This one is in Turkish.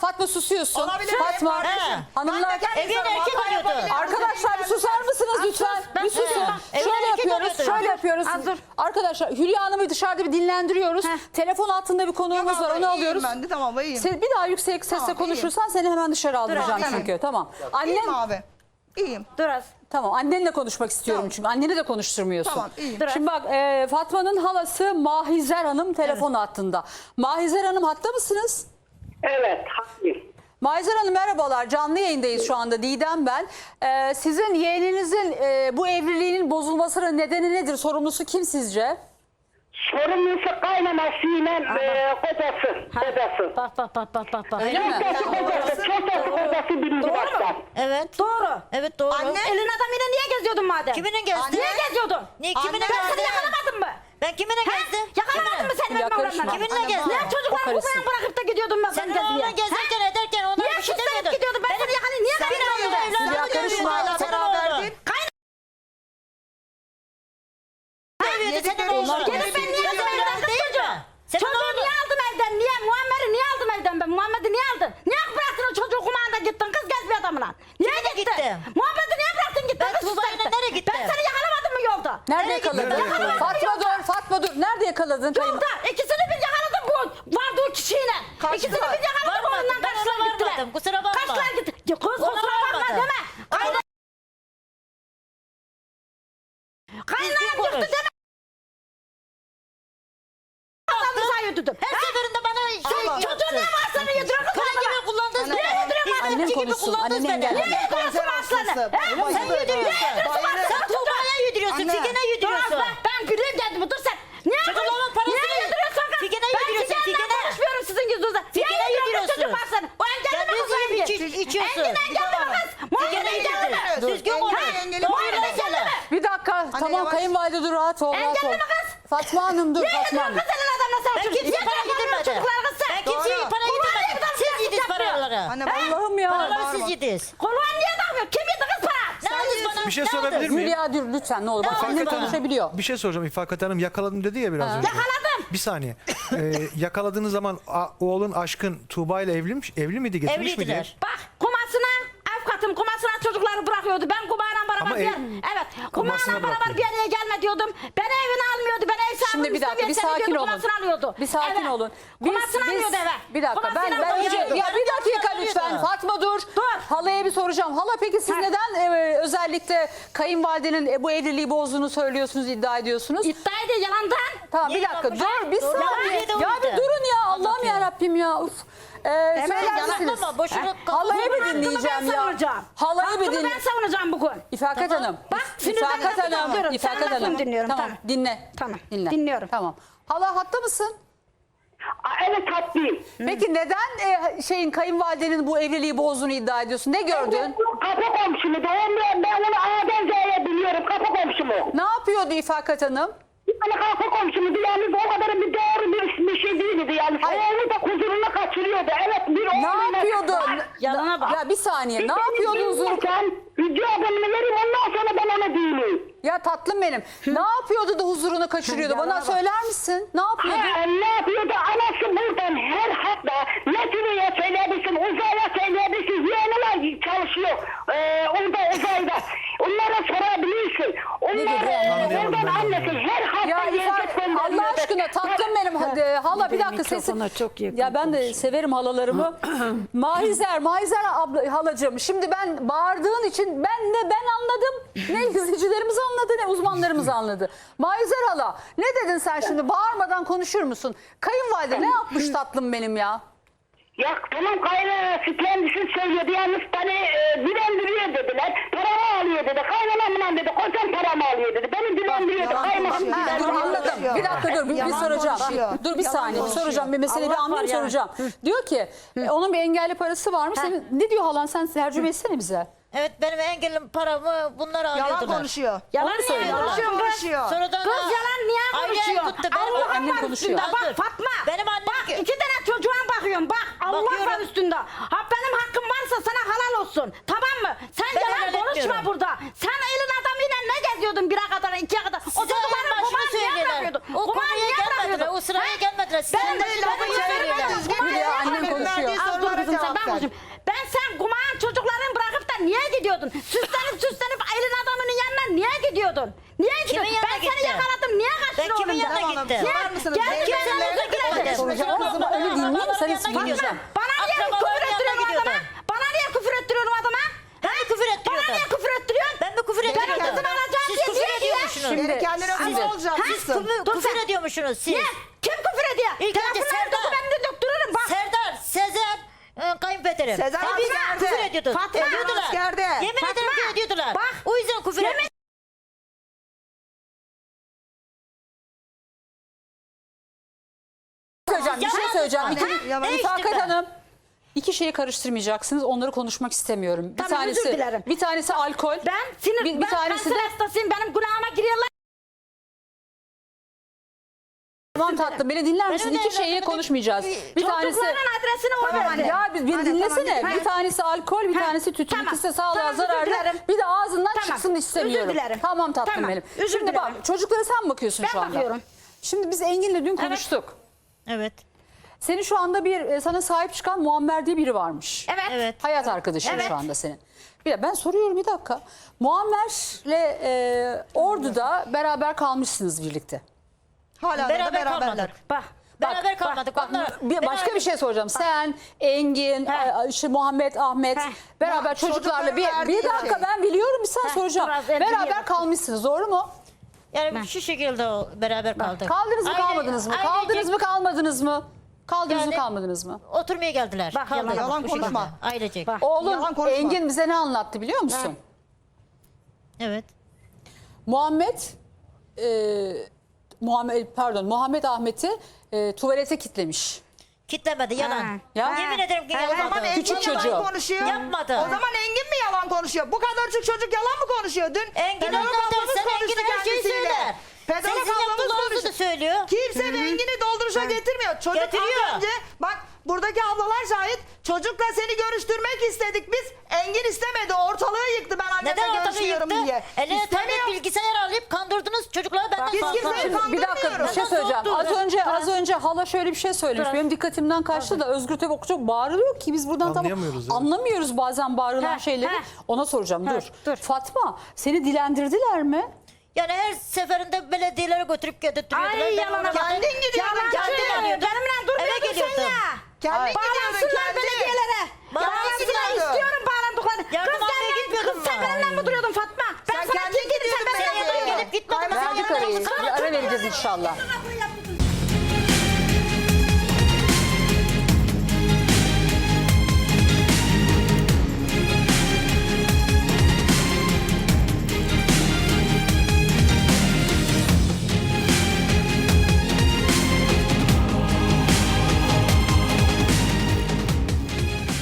Fatma susuyorsun. Olabilir. Fatma. He. Hanımlar. Ben de Evin erkek oluyordu. Arkadaşlar bir susar mısınız lütfen? ben Bir susun. susuyorum. Şöyle erkek yapıyoruz. oluyordu. Şöyle yapıyoruz. Az dur. Arkadaşlar Hülya Hanım'ı dışarıda bir dinlendiriyoruz. Telefon altında bir konuğumuz Tamam, var. Onu alıyoruz. Ben de tamam iyiyim. Sen bir daha yüksek sesle Tamam, konuşursan seni hemen dışarı aldıracağım tamam. çünkü. Tamam. İyiyim Annem abi. İyiyim. Dur az. Tamam annenle konuşmak istiyorum Tamam. çünkü anneni de konuşturmuyorsun. Tamam, iyiyim. Dur. Şimdi bak e, Fatma'nın halası Mahizer Hanım telefon hattında. Mahizer Hanım hatta mısınız? Evet, haklıyım. Mahizer Hanım merhabalar canlı yayındayız şu anda Didem ben. E, sizin yeğeninizin e, bu evliliğinin bozulmasının nedeni nedir? Sorumlusu kim sizce? Sorumlusu kaynamasıyla e, kocası. Kocası. Bak bak bak bak bak. bak. Öyle mi? Çocası kocası, çocası kocası birinci baştan. Evet. Doğru. Evet doğru. Anne. Elin adamıyla niye geziyordun madem? Kiminin gezdi? Niye geziyordun? Niye kimine Anne. Gezdi? Ben kimine He? gezdim? Yakalamadın mı seni benim karışma. oğlanla? Kiminle Anne, gezdim? Niye O çocukları karısı. bu kadar bırakıp da gidiyordun ben Senin gezmeye? oğlan gezerken ederken ona Niye bir şey küslenip demiyordun. gidiyordun? Ben seni yakalayayım. Niye Sen kapıyı de aldın? evlendim. Ya karışma. Senin Beraberdin. oğlan. Evliydi senin görüyorsun? oğlan. Gelip ben niye Senin aldım oğlan evden değil çocuğu? mi? Senin Çocuğu oğlan. niye aldım evden? Niye? Muammer'i niye aldım evden ben? Muhammed'i niye aldın? Niye bıraktın o çocuğu kumanda gittin kız gezme adamına? Niye Kimine gittin? gittim? Muhammed'i niye bıraktın gittin? Ben kız Tuğba'yla istetti? nereye gittim? Ben seni yakalamadım mı yolda? Nerede Nereye gittin? yakaladın? Nerede yakaladın? Fatma dur. Nerede yakaladın? kayın- Yolda. İkisini bir yakaladım bu vardığı kişiyle. Karşı İkisini bir yakaladım Varmadım, ondan ben kaçtılar ona gittiler. varmadım, kusura bakma. Kaçtılar gitti. Ya kız Ona kusura bakma varmadım. deme. Kayna... Düzgün yıktı konuş. deme. Adamı sayıyordum. Her seferinde bana şey Tamam. Çocuğun ne var sana yediren kız Kara gibi kullandınız Anne, beni. anne. Hizmetçi Annem gibi konuşsun, kullandınız annen beni. engel. Niye yediriyorsun Konser aslanı? hastası. He? Bayılır. Sen yediriyorsun. Bayılır. Sen Tuğba'ya yediriyorsun. Anne. Figen'e Dur yediriyorsun. bak ben gülüyorum dedim dur sen. Niye Çünkü yapıyorsun? onun parasını- Niye yediriyorsun kız? Figen'e Ben yediriyorsun, Figen'le Figen'e. konuşmuyorum sizin yüzünüzden. Niye Figen'e yediriyorsun yediriyorsun. çocuk aslanı? O engelli mi kız Kendiniz Engin? yiyip iç- içiyorsun. Engin engelli mi kız? Muhammed Figen'e mi? yediriyorsun. Dur, Düzgün konuş. Doğru mi? Bir dakika. tamam yavaş. kayınvalide dur rahat ol. Rahat Engelli ol. mi kız? Fatma Hanım dur. Fatma Hanım. senin adamla sen Ben çocuk? kimseye para yapamıyorsun yedirmedim. çocuklara kız sen? Ben kimseye Doğru. para bir Siz yediniz paraları. Anne Allah'ım ya. Paraları siz yediniz. Kulağın niye takmıyor? Kim yedi kız para? Ne aldınız bana? Bir şey Ne sorabilir aldınız? miyim? Hülya dur lütfen ne olur. Bak Ne annem oldu bana? konuşabiliyor. Bir şey soracağım İfakat Hanım yakaladım dedi ya biraz önce. Yakaladım. Bir saniye. Ee, yakaladığınız zaman a- oğlun aşkın Tuğba ile evliymiş, evli miydi getirmiş miydi? Evliydiler. Bak kumasına avukatım kumasına çocukları bırakıyordu. Ben kumayla beraber Ama bir ev- yer, evet kumasına kumayla beraber bırakıyordu. bir yere gelme diyordum. Beni evine almıyordu. Beni ev sahibim Şimdi bir dakika bir sakin diyordu, olun. Kumasını alıyordu. Bir sakin Evet. olun. Biz- Kumasını biz- alıyordu eve. Bir dakika ben, Kumasını ben önce alıyordu. ya bir dakika Kumasını lütfen alıyordu. Fatma dur. Dur. Halaya bir soracağım. Hala peki siz Ha. neden e, özellikle kayınvalidenin e, bu evliliği bozduğunu söylüyorsunuz iddia ediyorsunuz? İddia ediyor yalandan. Tamam bir dakika dur bir saniye. Yalan dedi Ya bir durun ya Allah'ım ya Rabbim ya. Uf. Ee, söyler misiniz? Yalaklama, boşuna Halayı Bunun bir hakkını dinleyeceğim ben ya. savunacağım. Halayı bir Hakkını din. ben savunacağım bugün. İfakat Tamam. Hanım. Bak, sinirden İfakat Hanım. dinliyorum. İfakat lafını Hanım. dinliyorum, Tamam. tamam. Dinle. Tamam, Dinle. dinliyorum. Tamam. Hala hatta mısın? Aa, Evet haklıyım. Peki neden e, şeyin kayınvalidenin bu evliliği bozduğunu iddia ediyorsun? Ne gördün? Kapı komşumu da ben, ben onu A'dan Z'ye biliyorum kapı komşumu. Ne yapıyordu İfakat Hanım? Yani kapı komşumu yalnız o kadar bir doğru bir, bir şey değildi yani. Hayır. Oğlu da huzurunu kaçırıyordu. Evet bir Ne oğluyla- yapıyordu? Yalana bak. Ya bir saniye. Ne yapıyordu huzur? Sen video adamını vereyim ondan sonra ben ona değilim. Ya tatlım benim. Ne yapıyordu da huzurunu kaçırıyordu? Bana söyler misin? Ne yapıyordu? Ha, ne yapıyordu? Anası buradan her hafta Metin'e söyleyebilsin, uzaya söyleyebilsin. Yeğeniler çalışıyor. Ee, orada uzayda. Onlara sorabilirsin. Onlar e, Anlayamadım oradan ben de. annesi her hafta Ya yiyecek İfak gönderiyor. Allah aşkına tatlım benim hadi dakika sesi. mikrofona çok yakın Ya ben de severim halalarımı. Mahizer, Mahizer abla, halacığım. Şimdi ben bağırdığın için ben ne ben anladım ne izleyicilerimiz anladı ne uzmanlarımız anladı. Mahizer hala ne dedin sen şimdi bağırmadan konuşur musun? Kayınvalide ne yapmış tatlım benim ya? Ya tamam kaynanası kendisi söylüyordu. Yalnız beni e, dilendiriyor dediler. Paramı alıyor dedi. Kaynanamla dedi. Kocam paramı alıyor dedi. Beni dilendiriyordu. Yalan Kaymakam konuşuyor. Ha, dur Yalan anladım. konuşuyor. Bir dakika dur bir, bir Yalan soracağım. konuşuyor. Dur bir Yalan saniye bir konuşuyor. soracağım. Bir meseleyi bir Allah var anlayayım ya. soracağım. Diyor ki e, onun bir engelli parası varmış. Senin, ne diyor halan sen tercüme etsene bize. Evet benim engelim paramı bunlar alıyordular. Yalan konuşuyor. Yalan Onu niye söylüyorlar. kız? konuşuyor. Sonradan Kız da- yalan niye konuşuyor? Benim Allah'ım annem var konuşuyor. üstünde. Bak. Fatma. Benim annem Bak ki- iki tane çocuğa bakıyorum. Bak Allah Bakıyorum. var üstünde. Ha benim hakkım varsa sana halal olsun. Tamam mı? Sen Ben yalan konuşma etmiyorum. burada. Sen elin adamıyla ne geziyordun bire kadar ikiye kadar? O Size en çocukların başını kumarı niye O Kumarı konuya gelmediler. O sıraya gelmediler. Ben Sen de lafı. Kumarı Hülya konuşuyor. Az dur kızım sen ben konuşayım. Ben sen kumağın çocuklarını bırakıp da niye gidiyordun? Süslenip süslenip elin adamının yanına niye gidiyordun? Niye gidiyordun? Ben seni yakaladım. Niye kaçtın Ben kimin oğlum? yanına gittim? Niye? Var mısınız? Gel Benim kimden yanıma özür dilerim. O zaman öyle dinleyeyim mi? Seni dinleyeceğim. Bana niye Akrabaların küfür yanına ettiriyorsun adama? gidiyordun. Bana niye küfür ettiriyorsun adama? Ben mi küfür Bana ettiriyordum? niye küfür ettiriyorsun? Ben mi küfür Benim ettiriyordum? kızımı alacağım Siz diye küfür niye ediyormuşsunuz. Şimdi- Beni kendine Siz küfür, Dur küfür sen. ediyormuşsunuz siz. Niye? Kim küfür ediyor? İlk önce Serdar. dokumenini döktürürüm bak. Serdar, Sezer, e, kayınpederim. Sezer Hepsi askerde. küfür ediyordu. Fatma ediyordular. askerde. Yemin Fatma. ederim ki ediyordular. Bak. O yüzden küfür Yemin- söyleyeceğim, bir şey Yalan. söyleyeceğim. Hani İki, yalan. Lifakat Değişti ben. Hanım. İki şeyi karıştırmayacaksınız. Onları konuşmak istemiyorum. Bir Tamam, tanesi özür dilerim. bir tanesi alkol. Ben sinir, bir, bir ben tanesi de kanser hastasıyım. Benim günahıma giriyorlar. Tamam tatlım beni dinler misin? Benim de İki şeyi evlenmedim. konuşmayacağız. Bir tanesi Çocukların adresini o Tamam verdi. anne. ya bir, bir Anne, dinlesene. tamam, bir tanesi alkol, bir Ha, tanesi tütün. tamam. İkisi de sağlığa Tamam, özür zararlı. dilerim. Bir de ağzından Tamam, çıksın istemiyorum. özür dilerim. Tamam tatlım Tamam, benim. özür Şimdi dilerim. bak çocuklara sen bakıyorsun Ben şu anda. bakıyorum. Şimdi biz Engin'le dün konuştuk. Evet. Senin şu anda bir e, sana sahip çıkan Muammer diye biri varmış. Evet. Evet. Hayat arkadaşın Evet. şu anda senin. Bir de ben soruyorum bir dakika. Muammer'le e, Ordu'da beraber kalmışsınız birlikte. Hala Beraber beraberler. kalmadık. Bak. Beraber kalmadık. Bak, Onlar, bir, ben başka bir şey soracağım. Sen, Engin, e, işte Muhammed, Ahmet He. beraber Ya, çocuklarla bir, çocukların bir verdiği dakika şey. ben biliyorum bir sen He, soracağım. biraz Beraber kalmışsınız doğru mu? Yani şu şekilde o, beraber kaldık. Kaldınız mı Aile- kalmadınız mı? ailecek Kaldınız mı kalmadınız mı? Kaldınız mı Yani- kalmadınız mı? Oturmaya geldiler. Bak, yalan- yalan Bu şekilde. konuşma. Ailecek. Bak. Oğlum Yalan konuşma. Engin bize ne anlattı biliyor musun? Evet. Muhammed e, Muhammed pardon Muhammed Ahmet'i e, tuvalete kitlemiş. Kitlemedi yalan. Ha. Ya. Yemin ederim ki O zaman yapmadı. Engin Küçük yalan çocuğu. konuşuyor. Yapmadı. O zaman Engin mi yalan konuşuyor? Bu kadarcık çocuk yalan mı konuşuyor? Dün Engin pedagog anlatır. ablamız Sen konuştu Engin'e her şeyi kendisiyle. söyler. Pedagog Sizin ablamız konuştu. söylüyor. Kimse de Engin'i dolduruşa getirmiyor. Çocuk Getiriyor. az önce bak buradaki ablalar şahit. Çocukla seni görüştürmek istedik biz. Engin istemedi. Ortalığı yıktı ben annemle Neden ortalığı görüşüyorum yıktı? diye. Eline İstemiyor. tablet bilgisayar alıp kandırdınız çocukları benden Biz fazla. kimseyi Şimdi bir dakika bir şey söyleyeceğim. Az dur. önce az önce hala şöyle bir şey söylemiş. Dur. Benim dikkatimden kaçtı da Özgür Tebek çok bağırıyor ki biz buradan tam Anlayamıyoruz, evet. anlamıyoruz bazen bağırılan He, şeyleri. he. Ona soracağım. He, Dur. dur. Fatma seni dilendirdiler mi? Yani her seferinde belediyelere götürüp getirtiyordular. Ay Ben yalana. Kendin gidiyordun, Yalancı. kendin alıyordun. Benimle Eve durmuyordun sen ya. Gidiyordun Bağlansınlar kendi. belediyelere. Bağlansınlar. Bağlansınlar istiyorum bağlandıklarını. Yardım Kız almaya sen, gitmiyordun kız sen mu? benimle mi duruyordun Fatma? Ben Sen sana kendin kim dedim sen gidiyordun benimle duruyordun. Gelip gitmedim. Kaymakam Verdik Sen arayı. yalnız Bir ara vereceğiz inşallah.